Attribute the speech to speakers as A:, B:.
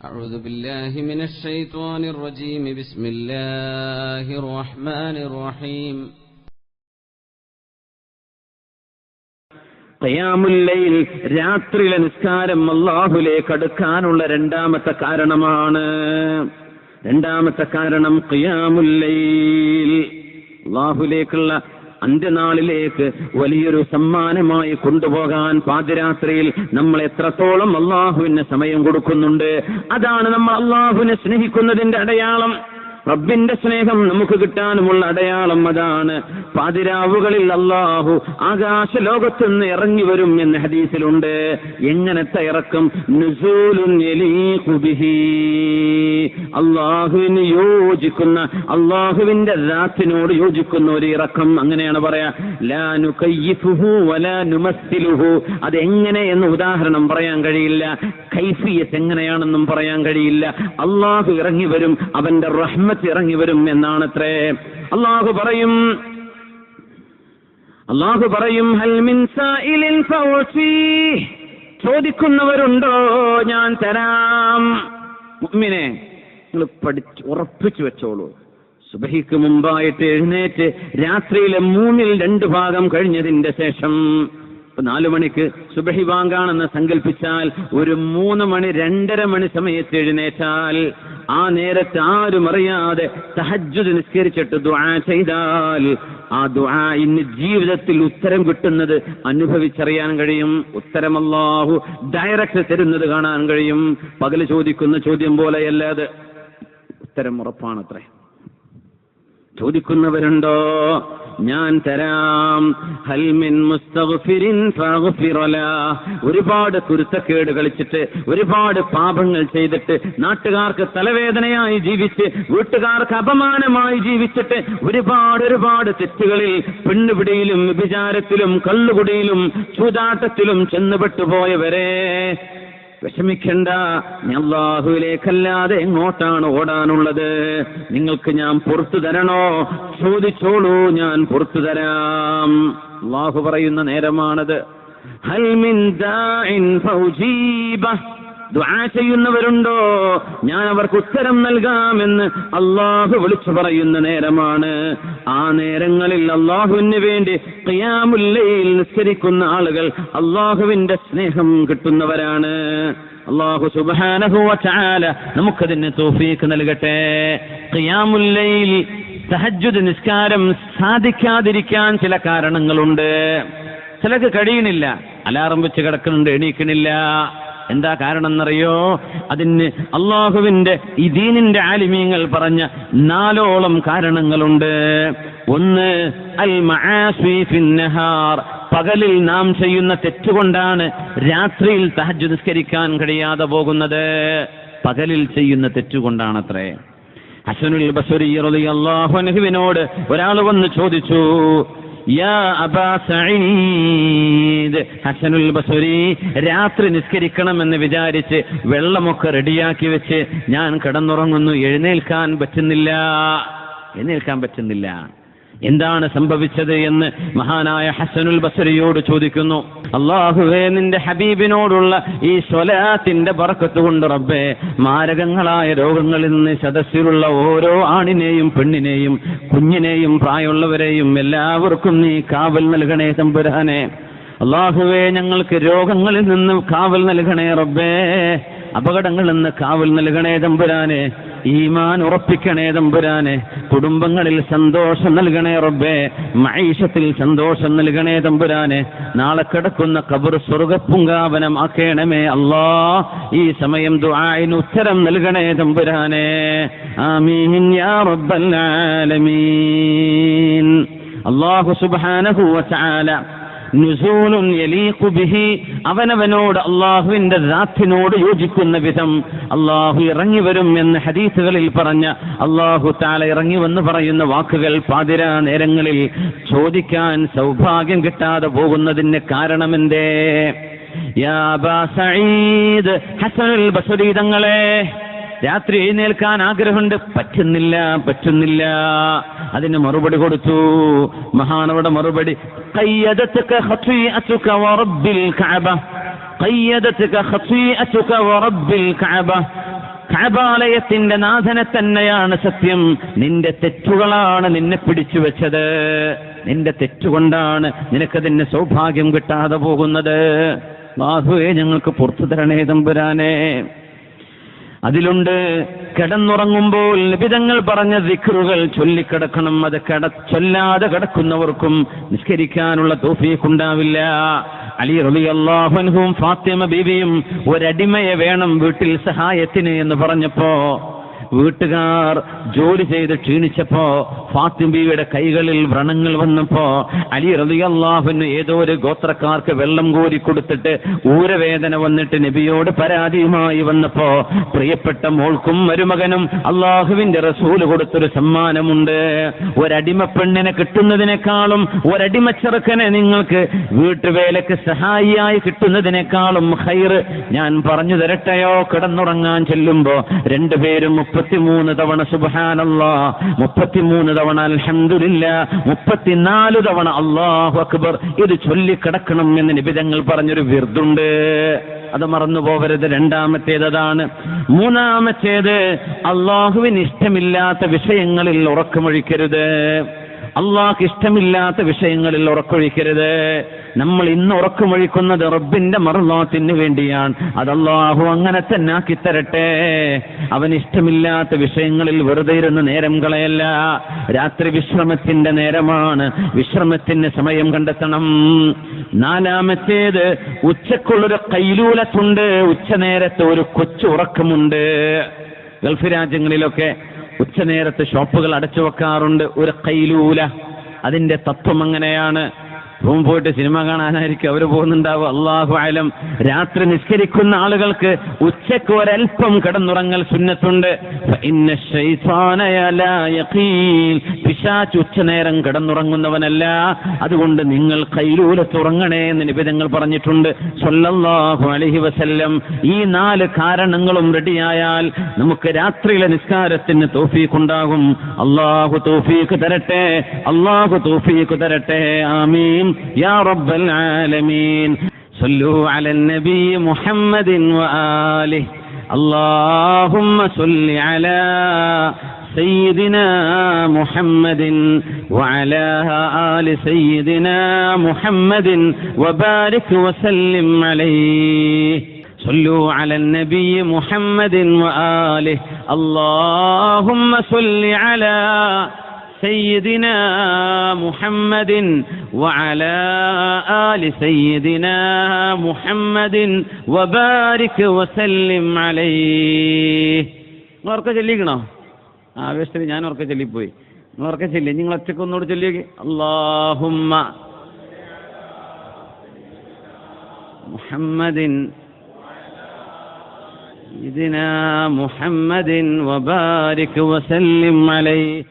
A: أعوذ بالله من الشيطان الرجيم بسم الله الرحمن الرحيم
B: ഖയാമുല്ലയിൽ രാത്രിയിലെ നിസ്കാരം അള്ളാഹുലേക്ക് അടുക്കാനുള്ള രണ്ടാമത്തെ കാരണമാണ് രണ്ടാമത്തെ കാരണം ഖിയാമുല്ലയിൽ അള്ളാഹുലേക്കുള്ള അന്ത്യനാളിലേക്ക് വലിയൊരു സമ്മാനമായി കൊണ്ടുപോകാൻ പാതിരാത്രിയിൽ നമ്മൾ എത്രത്തോളം അള്ളാഹുവിന് സമയം കൊടുക്കുന്നുണ്ട്? അതാണ് നമ്മൾ അള്ളാഹുവിനെ സ്നേഹിക്കുന്നതിന്റെ അടയാളം. റബ്ബിന്റെ സ്നേഹം നമുക്ക് കിട്ടാനുമുള്ള അടയാളം അതാണ്. പാതിരാവുകളിൽ അള്ളാഹു ആകാശ ലോകത്ത് നിന്ന് ഇറങ്ങി വരും എന്ന് ഹദീസിലുണ്ട്. എങ്ങനത്തെ ഇറക്കം. അള്ളാഹുവിന് യോജിക്കുന്ന അള്ളാഹുവിന്റെ ദാത്തിനോട് യോജിക്കുന്ന ഒരു ഇറക്കം അങ്ങനെയാണ് പറയാ. ലാ കയ്യിഫുഹു വലാ അതെങ്ങനെ എന്ന് ഉദാഹരണം പറയാൻ കഴിയില്ല. കൈഫിയത്ത് എങ്ങനെയാണെന്നും പറയാൻ കഴിയില്ല. അള്ളാഹു ഇറങ്ങി വരും അവന്റെ റഹ്മത്ത് ഇറങ്ങി വരും എന്നാണത്രേ. അള്ളാഹു പറയും അള്ളാഹു പറയും. ചോദിക്കുന്നവരുണ്ടോ? ഞാൻ തരാം. മുമ്മിനെ നിങ്ങൾ പഠിച്ച് ഉറപ്പിച്ചു വെച്ചോളൂ. സുബഹിക്ക് മുമ്പായിട്ട് എഴുന്നേറ്റ് രാത്രിയിലെ മൂന്നിൽ രണ്ട് ഭാഗം കഴിഞ്ഞതിന്റെ ശേഷം ഇപ്പൊ നാലു മണിക്ക് സുബഹി ബാങ്കാണെന്ന് സങ്കല്പിച്ചാൽ ഒരു മൂന്ന് മണി രണ്ടര മണി സമയത്ത് എഴുന്നേറ്റാൽ ആ നേരത്ത് ആരും അറിയാതെ തഹജ്ജുദ് നിസ്കരിച്ചിട്ട് ദുആ ചെയ്താൽ ആ ദുആ ഇന്ന് ജീവിതത്തിൽ ഉത്തരം കിട്ടുന്നത് അനുഭവിച്ചറിയാൻ കഴിയും. ഉത്തരം അല്ലാഹു ഡയറക്റ്റ് തരുന്നത് കാണാൻ കഴിയും. പകൽ ചോദിക്കുന്ന ചോദ്യം പോലെയല്ലാതെ ഉത്തരം ഉറപ്പാണത്രേ. ചോദിക്കുന്നവരുണ്ടോ? ഞാൻ തരാം. ഹൽമിൻ മുസ്തഗ്ഫിരിൻ ഒരുപാട് കുരുത്തക്കേട് കളിച്ചിട്ട് ഒരുപാട് പാപങ്ങൾ ചെയ്തിട്ട് നാട്ടുകാർക്ക് തലവേദനയായി ജീവിച്ച് വീട്ടുകാർക്ക് അപമാനമായി ജീവിച്ചിട്ട് ഒരുപാട് ഒരുപാട് തെറ്റുകളിൽ പെണ്ണുപിടിയിലും വിചാരത്തിലും കള്ളുകുടിയിലും ചൂതാട്ടത്തിലും ചെന്നുപെട്ടുപോയവരെ. വിഷമിക്കണ്ട. അള്ളാഹുവിലേക്കല്ലാതെ എങ്ങോട്ടാണ് ഓടാനുള്ളത്? നിങ്ങൾക്ക് ഞാൻ പുറത്തു തരണോ? ചോദിച്ചോളൂ ഞാൻ പുറത്തു തരാം. അള്ളാഹു പറയുന്ന നേരമാണത്. ഹൽമിൻ ദുആ ചെയ്യുന്നവരുണ്ടോ? ഞാൻ അവർക്ക് ഉത്തരം നൽകാമെന്ന് അള്ളാഹു വിളിച്ചു പറയുന്ന നേരമാണ്. ആ നേരങ്ങളിൽ അള്ളാഹുവിന് വേണ്ടി ഖിയാമുല്ലയിൽ നിസ്കരിക്കുന്ന ആളുകൾ അള്ളാഹുവിന്റെ സ്നേഹം കിട്ടുന്നവരാണ്. അള്ളാഹു സുബ്ഹാനഹു വതആല നമുക്കതിന് തൗഫീഖ് നൽകട്ടെ. ഖിയാമുല്ലയിൽ തഹജ്ജുദ് നിസ്കാരം സാധിക്കാതിരിക്കാൻ ചില കാരണങ്ങളുണ്ട്. ചിലക്ക് കഴിയണില്ല അലാറം വെച്ച് കിടക്കുന്നുണ്ട് എണീക്കണില്ല എന്താ കാരണം എന്നറിയോ അതിന് അള്ളാഹുവിന്റെ ഈ ദീനിന്റെ ആലിമീങ്ങൾ പറഞ്ഞ നാലോളം കാരണങ്ങളുണ്ട്. ഒന്ന് അൽ നഹാർ പകലിൽ നാം ചെയ്യുന്ന തെറ്റുകൊണ്ടാണ് രാത്രിയിൽ തഹജ് നിസ്കരിക്കാൻ കഴിയാതെ പോകുന്നത്. പകലിൽ ചെയ്യുന്ന തെറ്റുകൊണ്ടാണത്രേ. ഹസനുൽ ബസുരി അള്ളാഹു അൻഹുവിനോട് ഒരാൾ വന്ന് ചോദിച്ചു ഹസനുൽ ബസരി രാത്രി നിസ്കരിക്കണമെന്ന് വിചാരിച്ച് വെള്ളമൊക്കെ റെഡിയാക്കി വെച്ച് ഞാൻ കിടന്നുറങ്ങുന്നു. എഴുന്നേൽക്കാൻ പറ്റുന്നില്ല. എഴുന്നേൽക്കാൻ പറ്റുന്നില്ല. എന്താണ് സംഭവിച്ചത് എന്ന് മഹാനായ ഹസനുൽ ബസരിയോട് ചോദിക്കുന്നു. അള്ളാഹുവേ നിന്റെ ഹബീബിനോടുള്ള ഈ സ്വലാത്തിന്റെ പറക്കത്തുകൊണ്ട് റബ്ബേ മാരകങ്ങളായ രോഗങ്ങളിൽ നിന്ന് സദസ്സിലുള്ള ഓരോ ആണിനെയും പെണ്ണിനെയും കുഞ്ഞിനെയും പ്രായമുള്ളവരെയും എല്ലാവർക്കും നീ കാവൽ നൽകണേ തമ്പുരാനെ. അള്ളാഹുവേ ഞങ്ങൾക്ക് രോഗങ്ങളിൽ നിന്ന് കാവൽ നൽകണേ റബ്ബേ. അപകടങ്ങളിൽ നിന്ന് കാവൽ നൽകണേ തമ്പുരാനെ. ഈമാൻ ഉറപ്പിക്കണേ തമ്പുരാനെ. കുടുംബങ്ങളിൽ സന്തോഷം നൽകണേ റബ്ബേ. മൈഷത്തിൽ സന്തോഷം നൽകണേ തമ്പുരാനെ. നാളെ കിടക്കുന്ന കബർ സ്വർഗപ്പുങ്കാവനം ആക്കേണമേ അല്ലാ. ഈ സമയം ദുആയിന് ഉത്തരം നൽകണേ തമ്പുരാനെ. ആമീൻ യാ റബ്ബൽ ആലമീൻ. അല്ലാഹു സുബ്ഹാനഹു വതആല നുസൂലുൻ യലീഖു ബിഹി. അവനവനോട് അള്ളാഹുവിന്റെ ദാത്തിനോട് യോജിക്കുന്ന വിധം അള്ളാഹു ഇറങ്ങി വരും എന്ന് ഹദീസുകളിൽ പറഞ്ഞ അള്ളാഹു താല ഇറങ്ങി വന്ന് പറയുന്ന വാക്കുകൾ പാതിരാ നേരങ്ങളിൽ ചോദിക്കാൻ സൗഭാഗ്യം കിട്ടാതെ പോകുന്നതിന് കാരണമെന്തേ? യാ അബാ സഈദ് ഹസനുൽ ബസരി തങ്ങളെ രാത്രി എഴുന്നേൽക്കാൻ ആഗ്രഹമുണ്ട്. പറ്റുന്നില്ല പറ്റുന്നില്ല. അതിന് മറുപടി കൊടുത്തു. മഹാനവിടെ മറുപടി. കാബാലയത്തിന്റെ നാഥനെ തന്നെയാണ് സത്യം. നിന്റെ തെറ്റുകളാണ് നിന്നെ പിടിച്ചു വെച്ചത്. നിന്റെ തെറ്റുകൊണ്ടാണ് നിനക്കതിന് സൗഭാഗ്യം കിട്ടാതെ പോകുന്നത്. ബാഹുവെ ഞങ്ങൾക്ക് പുറത്തു തരണേ തമ്പുരാനെ. അതിലുണ്ട് കിടന്നുറങ്ങുമ്പോൾ നിബിതങ്ങൾ പറഞ്ഞ ദിക്റുകൾ ചൊല്ലിക്കിടക്കണം. അത് കട ചൊല്ലാതെ കിടക്കുന്നവർക്കും നിസ്കരിക്കാനുള്ള തോഫീക്കുണ്ടാവില്ല അലി റബി അള്ളാഹുൻഹും ഫാത്തിമ ബീവിയും ഒരടിമയെ വേണം വീട്ടിൽ സഹായത്തിന് എന്ന് പറഞ്ഞപ്പോ വീട്ടുകാർ ജോലി ചെയ്ത് ക്ഷീണിച്ചപ്പോ ഫാത്തിമ്പിയുടെ കൈകളിൽ വ്രണങ്ങൾ വന്നപ്പോ അലി റളിയല്ലാഹുവിന് ഏതോ ഒരു ഗോത്രക്കാർക്ക് വെള്ളം കോരി കൊടുത്തിട്ട് ഊരവേദന വന്നിട്ട് നബിയോട് പരാതിയുമായി വന്നപ്പോ പ്രിയപ്പെട്ട മോൾക്കും മരുമകനും അള്ളാഹുവിന്റെ റസൂൽ കൊടുത്തൊരു സമ്മാനമുണ്ട്. ഒരടിമ പെണ്ണിനെ കിട്ടുന്നതിനേക്കാളും ഒരടിമ ചെറുക്കനെ നിങ്ങൾക്ക് വീട്ടുവേലക്ക് സഹായിയായി കിട്ടുന്നതിനേക്കാളും ഹൈറ്. ഞാൻ പറഞ്ഞു തരട്ടെയോ? കിടന്നുറങ്ങാൻ ചെല്ലുമ്പോ രണ്ടുപേരും മുപ്പത്തിമൂന്ന് തവണ സുബാനല്ല മുപ്പത്തിമൂന്ന് തവണ അൽഹന്ദില്ല മുപ്പത്തിനാല് തവണ അള്ളാഹു അക്ബർ. ഇത് ചൊല്ലിക്കിടക്കണം എന്ന് നിബിതങ്ങൾ പറഞ്ഞൊരു വിർദുണ്ട്. അത് മറന്നു പോകരുത്. രണ്ടാമത്തേത് അതാണ് മൂന്നാമത്തേത് അള്ളാഹുവിന് ഇഷ്ടമില്ലാത്ത വിഷയങ്ങളിൽ ഉറക്കമൊഴിക്കരുത്. അള്ളാഹ് ഇഷ്ടമില്ലാത്ത വിഷയങ്ങളിൽ ഉറക്കൊഴിക്കരുത്. നമ്മൾ ഇന്ന് ഉറക്കമൊഴിക്കുന്നത് റബ്ബിന്റെ മറുനാത്തിന് വേണ്ടിയാണ്. അത് അള്ളാഹു അങ്ങനെ തന്നെ ആക്കി തരട്ടെ. അവൻ ഇഷ്ടമില്ലാത്ത വിഷയങ്ങളിൽ വെറുതെ ഇരുന്ന് നേരം കളയല്ല. രാത്രി വിശ്രമത്തിന്റെ നേരമാണ്. വിശ്രമത്തിന് സമയം കണ്ടെത്തണം. നാലാമത്തേത് ഉച്ചക്കുള്ളൊരു കൈലൂലത്തുണ്ട്. ഉച്ചനേരത്ത് ഒരു കൊച്ചു ഉറക്കമുണ്ട്. ഗൾഫ് രാജ്യങ്ങളിലൊക്കെ ഉച്ചനേരത്ത് ഷോപ്പുകൾ അടച്ചു വെക്കാറുണ്ട് ഒരു കൈലൂല അതിന്റെ തത്വം അങ്ങനെയാണ്. റൂം പോയിട്ട് സിനിമ കാണാനായിരിക്കും അവർ പോകുന്നുണ്ടാവും. അള്ളാഹു ആലം രാത്രി നിസ്കരിക്കുന്ന ആളുകൾക്ക് ഉച്ചയ്ക്ക് ഒരൽപ്പം കിടന്നുറങ്ങൽ സുന്നത്തുണ്ട്. പിശാച്ച് ഉച്ചനേരം കിടന്നുറങ്ങുന്നവനല്ല. അതുകൊണ്ട് നിങ്ങൾ കൈലൂലത്ത് ഉറങ്ങണേ എന്ന് നിബിധങ്ങൾ പറഞ്ഞിട്ടുണ്ട്. സൊല്ലാഹു അലഹി വസല്ലം. ഈ നാല് കാരണങ്ങളും റെഡിയായാൽ നമുക്ക് രാത്രിയിലെ നിസ്കാരത്തിന് തോഫീക്കുണ്ടാകും അള്ളാഹു തോഫീക്ക് തരട്ടെ. അള്ളാഹു തോഫീക്ക് തരട്ടെ. ആമീൻ. يا رب العالمين. صلوا على النبي محمد وآله. اللهم صل على سيدنا محمد وعلى آل سيدنا محمد وبارك وسلم عليه. صلوا على النبي محمد وآله. اللهم صل على سيدنا محمد وعلى آل سيدنا محمد وبارك وسلم عليه ഉറക്ക ചൊല്ലിക്കണോ ആവേശത്തിൽ ഞാൻ ഉറക്ക ചൊല്ലിപ്പോയി നിങ്ങൾ ഉറക്ക ചൊല്ലി നിങ്ങൾ ഒറ്റക്ക് ഒന്നുകൂടെ ചൊല്ലിയേക്ക് അള്ളാഹുമ്മ മുഹമ്മദിൻ سيدنا محمد وبارك وسلم عليه